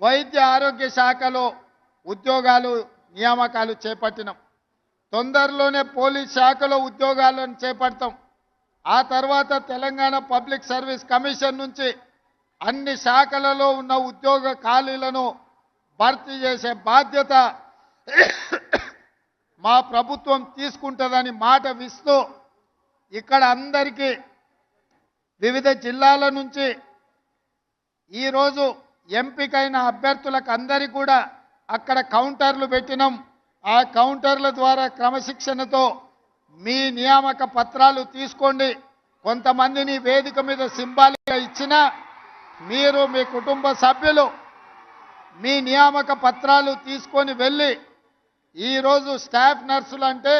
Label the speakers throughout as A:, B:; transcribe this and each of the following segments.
A: వైద్య ఆరోగ్య శాఖలో ఉద్యోగాలు నియామకాలు చేపట్టినాం. తొందరలోనే పోలీస్ శాఖలో ఉద్యోగాలను చేపడతాం. ఆ తర్వాత తెలంగాణ పబ్లిక్ సర్వీస్ కమిషన్ నుంచి అన్ని శాఖలలో ఉన్న ఉద్యోగ ఖాళీలను భర్తీ చేసే బాధ్యత మా ప్రభుత్వం తీసుకుంటుందని మాట విస్తూ ఇక్కడ అందరికీ వివిధ జిల్లాల నుంచి ఈరోజు ఎంపికైన అభ్యర్థులకు అందరికీ కూడా అక్కడ కౌంటర్లు పెట్టినాం. ఆ కౌంటర్ల ద్వారా క్రమశిక్షణతో మీ నియామక పత్రాలు తీసుకోండి. కొంతమందిని వేదిక మీద సింబాలిక్గా ఇచ్చినా మీరు మీ కుటుంబ సభ్యులు మీ నియామక పత్రాలు తీసుకొని వెళ్ళి ఈరోజు స్టాఫ్ నర్సులు అంటే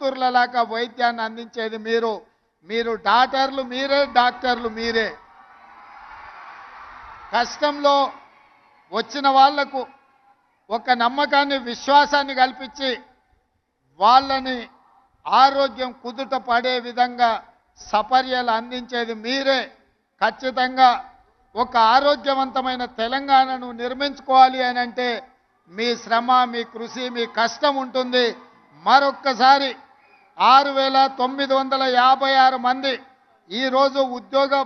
A: తుర్లలాగా వైద్యాన్ని అందించేది మీరు. మీరు డాక్టర్లు మీరే డాక్టర్లు మీరే. కష్టంలో వచ్చిన వాళ్ళకు ఒక నమ్మకాన్ని విశ్వాసాన్ని కల్పించి వాళ్ళని ఆరోగ్యం కుదుట పడే విధంగా సపర్యలు అందించేది మీరే. ఖచ్చితంగా ఒక ఆరోగ్యవంతమైన తెలంగాణను నిర్మించుకోవాలి అని అంటే మీ శ్రమ మీ కృషి మీ కష్టం ఉంటుంది. మరొక్కసారి ఆరు వేల తొమ్మిది వందల యాభై ఆరు మంది ఈరోజు ఉద్యోగ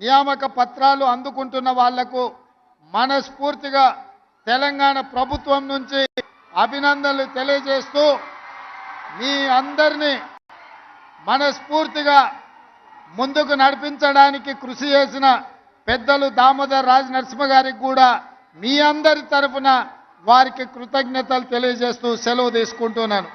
A: నియామక పత్రాలు అందుకుంటున్న వాళ్ళకు మనస్ఫూర్తిగా తెలంగాణ ప్రభుత్వం నుంచి అభినందనలు తెలియజేస్తూ మీ అందరినీ మనస్ఫూర్తిగా ముందుకు నడిపించడానికి కృషి చేసిన పెద్దలు దామోదర్ రాజ్ నరసింహ గారికి కూడా మీ అందరి తరఫున వారికి కృతజ్ఞతలు తెలియజేస్తూ సెలవు తీసుకుంటున్నాను.